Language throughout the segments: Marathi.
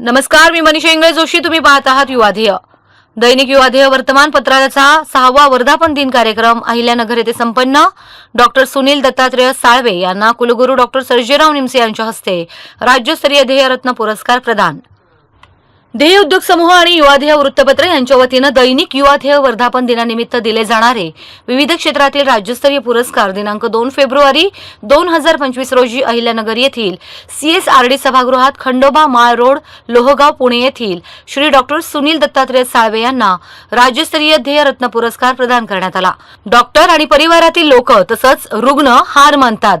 नमस्कार मी मनीषा इंगळे जोशी तुम्ही पाहत आहात युवाध्येय दैनिक युवाध्येय वर्तमानपत्राचा सहावा वर्धापन दिन कार्यक्रम अहिल्यानगर येथे संपन्न. डॉक्टर सुनील दत्तात्रेय साळवे यांना कुलगुरू डॉक्टर सर्जेराव निमसे यांच्या हस्ते राज्यस्तरीय ध्येयरत्न पुरस्कार प्रदान. ध्येय उद्योग समूह आणि युवाध्येय वृत्तपत्र यांच्या वतीनं दैनिक युवाध्येय वर्धापन दिनानिमित्त दिले जाणारे विविध क्षेत्रातील राज्यस्तरीय पुरस्कार दिनांक दोन फेब्रुवारी दोन हजार पंचवीस रोजी अहिल्यानगर येथील सीएसआरडी सभागृहात खंडोबा माळ रोड लोहगाव पुणे येथील श्री डॉक्टर सुनील दत्तात्रेय साळवे यांना राज्यस्तरीय ध्येयरत्न पुरस्कार प्रदान करण्यात आला. डॉक्टर आणि परिवारातील लोक तसंच रुग्ण हार मानतात.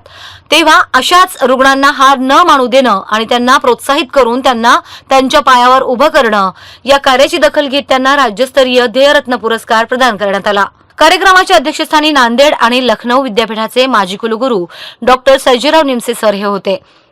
तेव्हा अशाच रुग्णांना हार न मानू देणं आणि त्यांना प्रोत्साहित करून त्यांना त्यांच्या पायावर उभं करणं. या कार्याची दखल घेत त्यांना राज्यस्तरीय ध्येयरत्न पुरस्कार प्रदान करण्यात आला. कार्यक्रमाच्या अध्यक्षस्थानी नांदेड आणि लखनौ विद्यापीठाचे माजी कुलगुरू डॉक्टर सर्जेराव निमसे सर हे होते.